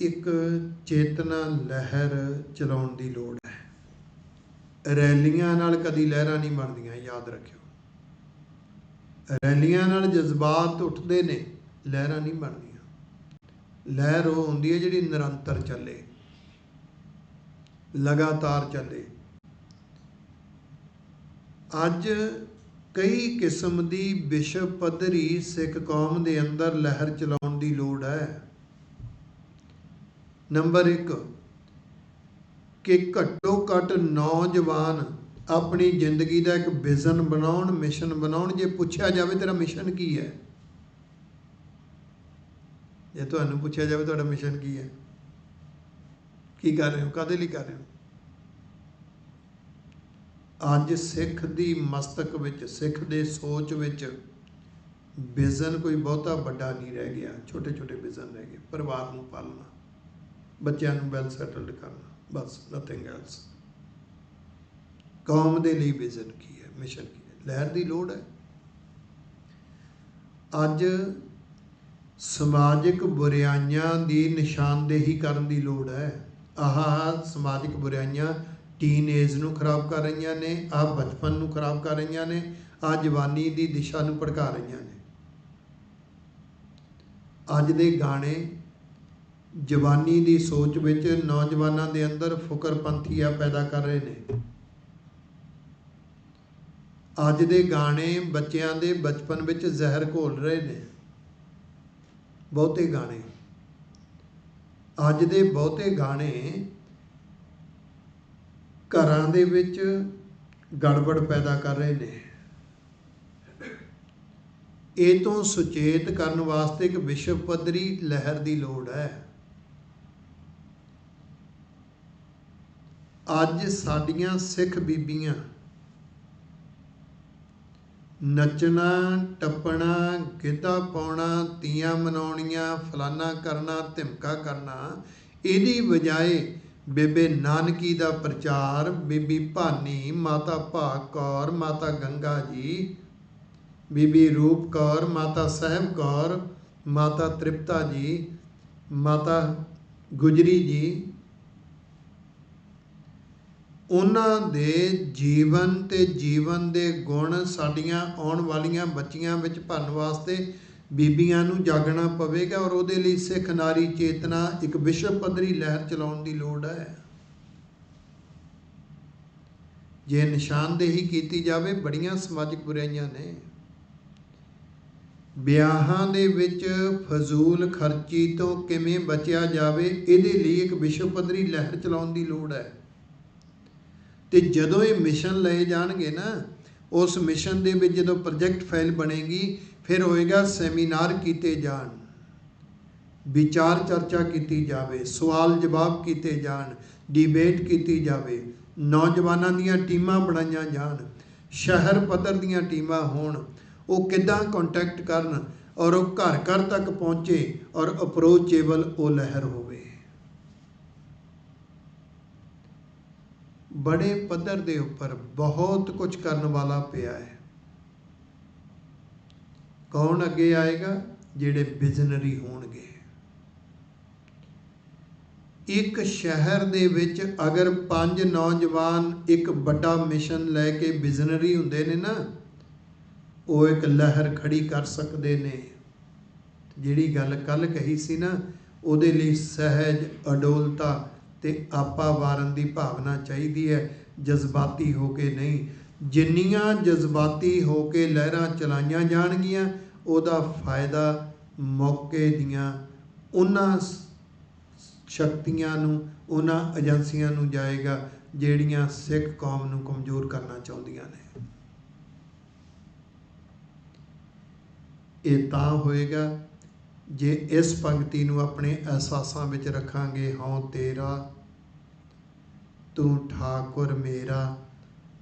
ਇੱਕ ਚੇਤਨਾ ਲਹਿਰ ਚਲਾਉਣ ਦੀ ਲੋੜ ਹੈ। ਰੈਲੀਆਂ ਨਾਲ ਕਦੀ ਲਹਿਰਾਂ ਨਹੀਂ ਬਣਦੀਆਂ, ਯਾਦ ਰੱਖਿਓ। ਰੈਲੀਆਂ ਨਾਲ ਜਜ਼ਬਾਤ ਉੱਠਦੇ ਨੇ, ਲਹਿਰਾਂ ਨਹੀਂ ਬਣਦੀਆਂ। ਲਹਿਰ ਉਹ ਹੁੰਦੀ ਹੈ ਜਿਹੜੀ ਨਿਰੰਤਰ ਚੱਲੇ, ਲਗਾਤਾਰ ਚੱਲੇ। ਅੱਜ ਕਈ ਕਿਸਮ ਦੀ ਵਿਸ਼ਵ ਪੱਧਰੀ ਸਿੱਖ ਕੌਮ ਦੇ ਅੰਦਰ ਲਹਿਰ ਚਲਾਉਣ ਦੀ ਲੋੜ ਹੈ। ਨੰਬਰ 1 ਕਿ ਘੱਟੋ ਘੱਟ ਨੌਜਵਾਨ ਆਪਣੀ ਜ਼ਿੰਦਗੀ ਦਾ ਇੱਕ ਵਿਜ਼ਨ ਬਣਾਉਣ, ਮਿਸ਼ਨ ਬਣਾਉਣ। ਜੇ ਪੁੱਛਿਆ ਜਾਵੇ ਤੇਰਾ ਮਿਸ਼ਨ ਕੀ ਹੈ? ਜੇ ਤੁਹਾਨੂੰ ਪੁੱਛਿਆ ਜਾਵੇ ਤੁਹਾਡਾ ਮਿਸ਼ਨ ਕੀ ਹੈ? ਕੀ ਕਰ ਰਹੇ ਹੋ? ਕਾਦੇ ਲਈ ਕਰ ਰਹੇ ਹੋ? ਅੱਜ ਸਿੱਖ ਦੀ ਮਸਤਕ ਵਿੱਚ, ਸਿੱਖ ਦੇ ਸੋਚ ਵਿੱਚ ਵਿਜ਼ਨ ਕੋਈ ਬਹੁਤਾ ਵੱਡਾ ਨਹੀਂ ਰਹਿ ਗਿਆ। ਛੋਟੇ ਛੋਟੇ ਵਿਜ਼ਨ ਰਹਿ ਗਏ। ਪਰਿਵਾਰ ਨੂੰ ਪਾਲਣਾ। ਬੱਚਿਆਂ ਨੂੰ ਵੈਲ ਸੈਟਲਡ ਕਰਨਾ, ਬਸ ਨਥਿੰਗ ਐਲਸ ਕੌਮ ਦੇ ਲਈ ਵਿਜ਼ਨ ਕੀ ਹੈ ਮਿਸ਼ਨ ਕੀ ਹੈ? ਲਹਿਰ ਦੀ ਲੋੜ ਹੈ? ਅੱਜ ਸਮਾਜਿਕ ਬੁਰਾਈਆਂ ਦੀ ਨਿਸ਼ਾਨਦੇਹੀ ਕਰਨ ਦੀ ਲੋੜ ਹੈ। ਆਹ ਸਮਾਜਿਕ ਬੁਰਾਈਆਂ ਟੀਨ ਏਜ ਨੂੰ ਖਰਾਬ ਕਰ ਰਹੀਆਂ ਨੇ ਆ ਬਚਪਨ ਨੂੰ ਖਰਾਬ ਕਰ ਰਹੀਆਂ ਨੇ ਆ ਜਵਾਨੀ ਦੀ ਦਿਸ਼ਾ ਨੂੰ ਭੜਕਾ ਰਹੀਆਂ ਨੇ। ਅੱਜ ਦੇ ਗਾਣੇ ਜਵਾਨੀ ਦੀ ਸੋਚ ਵਿੱਚ ਨੌਜਵਾਨਾਂ ਦੇ ਅੰਦਰ ਫੁਕਰਪੰਥੀਆ ਪੈਦਾ ਕਰ ਰਹੇ ਨੇ। ਅੱਜ ਦੇ ਗਾਣੇ ਬੱਚਿਆਂ ਦੇ ਬਚਪਨ ਵਿੱਚ ਜ਼ਹਿਰ ਘੋਲ ਰਹੇ ਨੇ। ਬਹੁਤੇ ਗਾਣੇ। ਅੱਜ ਦੇ ਬਹੁਤੇ ਗਾਣੇ ਘਰਾਂ ਦੇ ਵਿੱਚ ਗੜਬੜ ਪੈਦਾ ਕਰ ਰਹੇ ਨੇ। ਇਹ ਤੋਂ ਸੁਚੇਤ ਕਰਨ ਵਾਸਤੇ ਇੱਕ ਵਿਸ਼ਵ ਪੱਧਰੀ ਲਹਿਰ ਦੀ ਲੋੜ ਹੈ। ਅੱਜ ਸਾਡੀਆਂ ਸਿੱਖ ਬੀਬੀਆਂ ਨੱਚਣਾ, ਟੱਪਣਾ, ਗਿੱਧਾ ਪਾਉਣਾ, ਤੀਆਂ ਮਨਾਉਣੀਆਂ, ਫਲਾਨਾ ਕਰਨਾ, ਧਿਮਕਾ ਕਰਨਾ, ਇਹਦੀ ਬਜਾਏ ਬੇਬੇ ਨਾਨਕੀ ਦਾ ਪ੍ਰਚਾਰ, ਬੀਬੀ ਭਾਨੀ, ਮਾਤਾ ਭਾਗ ਕੌਰ, ਮਾਤਾ ਗੰਗਾ ਜੀ, ਬੀਬੀ ਰੂਪ ਕੌਰ, ਮਾਤਾ ਸਹਿਬ ਕੌਰ, ਮਾਤਾ ਤ੍ਰਿਪਤਾ ਜੀ, ਮਾਤਾ ਗੁਜਰੀ ਜੀ ਉਹਨਾਂ ਦੇ ਜੀਵਨ ਅਤੇ ਜੀਵਨ ਦੇ ਗੁਣ ਸਾਡੀਆਂ ਆਉਣ ਵਾਲੀਆਂ ਬੱਚੀਆਂ ਵਿੱਚ ਭਰਨ ਵਾਸਤੇ ਬੀਬੀਆਂ ਨੂੰ ਜਾਗਣਾ ਪਵੇਗਾ ਔਰ ਉਹਦੇ ਲਈ ਸਿੱਖ ਨਾਰੀ ਚੇਤਨਾ ਇੱਕ ਵਿਸ਼ਵ ਪੱਧਰੀ ਲਹਿਰ ਚਲਾਉਣ ਦੀ ਲੋੜ ਹੈ। ਜੇ ਨਿਸ਼ਾਨਦੇਹੀ ਕੀਤੀ ਜਾਵੇ, ਬੜੀਆਂ ਸਮਾਜਿਕ ਬੁਰਾਈਆਂ ਨੇ। ਵਿਆਹਾਂ ਦੇ ਵਿੱਚ ਫਜ਼ੂਲ ਖਰਚੀ ਤੋਂ ਕਿਵੇਂ ਬਚਿਆ ਜਾਵੇ, ਇਹਦੇ ਲਈ ਇੱਕ ਵਿਸ਼ਵ ਪੱਧਰੀ ਲਹਿਰ ਚਲਾਉਣ ਦੀ ਲੋੜ ਹੈ। ਤੇ ਜਦੋਂ ਇਹ ਮਿਸ਼ਨ ਲਏ ਜਾਣਗੇ ਨਾ, ਉਸ ਮਿਸ਼ਨ ਦੇ ਵਿੱਚ ਜਦੋਂ ਪ੍ਰੋਜੈਕਟ ਫਾਈਲ ਬਣੇਗੀ, ਫਿਰ ਹੋਏਗਾ ਸੈਮੀਨਾਰ ਕੀਤੇ ਜਾਣ, ਵਿਚਾਰ ਚਰਚਾ ਕੀਤੀ ਜਾਵੇ, ਸਵਾਲ ਜਵਾਬ ਕੀਤੇ ਜਾਣ ਡਿਬੇਟ ਕੀਤੀ ਜਾਵੇ, ਨੌਜਵਾਨਾਂ ਦੀਆਂ ਟੀਮਾਂ ਬਣਾਈਆਂ ਜਾਣ, ਸ਼ਹਿਰ ਪੱਧਰ ਦੀਆਂ ਟੀਮਾਂ ਹੋਣ, ਉਹ ਕਿੱਦਾਂ ਕੰਟੈਕਟ ਕਰਨ ਔਰ ਉਹ ਘਰ ਘਰ ਤੱਕ ਪਹੁੰਚੇ ਔਰ ਅਪਰੋਚੇਬਲ ਉਹ ਲਹਿਰ ਹੋਵੇ। ਬੜੇ ਪੱਧਰ ਦੇ ਉੱਪਰ ਬਹੁਤ ਕੁਝ ਕਰਨ ਵਾਲਾ ਪਿਆ ਹੈ। ਕੌਣ ਅੱਗੇ ਆਏਗਾ? ਜਿਹੜੇ ਬਿਜ਼ਨਰੀ ਹੋਣਗੇ। ਇੱਕ ਸ਼ਹਿਰ ਦੇ ਵਿੱਚ ਅਗਰ ਪੰਜ ਨੌਜਵਾਨ ਇੱਕ ਵੱਡਾ ਮਿਸ਼ਨ ਲੈ ਕੇ ਬਿਜ਼ਨਰੀ ਹੁੰਦੇ ਨੇ ਨਾ, ਉਹ ਇੱਕ ਲਹਿਰ ਖੜੀ ਕਰ ਸਕਦੇ ਨੇ। ਜਿਹੜੀ ਗੱਲ ਕੱਲ ਕਹੀ ਸੀ ਨਾ, ਉਹਦੇ ਲਈ ਸਹਿਜ ਅਡੋਲਤਾ ਤੇ ਆਪਾ ਵਾਰਨ ਦੀ ਭਾਵਨਾ ਚਾਹੀਦੀ ਹੈ, ਜਜ਼ਬਾਤੀ ਹੋ ਕੇ ਨਹੀਂ। ਜਿੰਨੀਆਂ ਜਜ਼ਬਾਤੀ ਹੋ ਕੇ ਲਹਿਰਾਂ ਚਲਾਈਆਂ ਜਾਣਗੀਆਂ, ਉਹਦਾ ਫਾਇਦਾ ਮੌਕੇ ਦੀਆਂ ਉਹਨਾਂ ਸ਼ਕਤੀਆਂ ਨੂੰ, ਉਹਨਾਂ ਏਜੰਸੀਆਂ ਨੂੰ ਜਾਏਗਾ, ਜਿਹੜੀਆਂ ਸਿੱਖ ਕੌਮ ਨੂੰ ਕਮਜ਼ੋਰ ਕਰਨਾ ਚਾਹੁੰਦੀਆਂ ਨੇ। ਇਹ ਤਾਂ ਹੋਏਗਾ ਜੇ ਇਸ ਪੰਕਤੀ ਨੂੰ ਆਪਣੇ ਅਹਿਸਾਸਾਂ ਵਿੱਚ ਰੱਖਾਂਗੇ, ਹਉ ਤੇਰਾ, ਤੂੰ ਠਾਕੁਰ ਮੇਰਾ,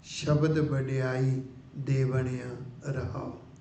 ਸ਼ਬਦ ਵਡਿਆਈ ਦੇ ਬਣਿਆ ਰਹਾਓ।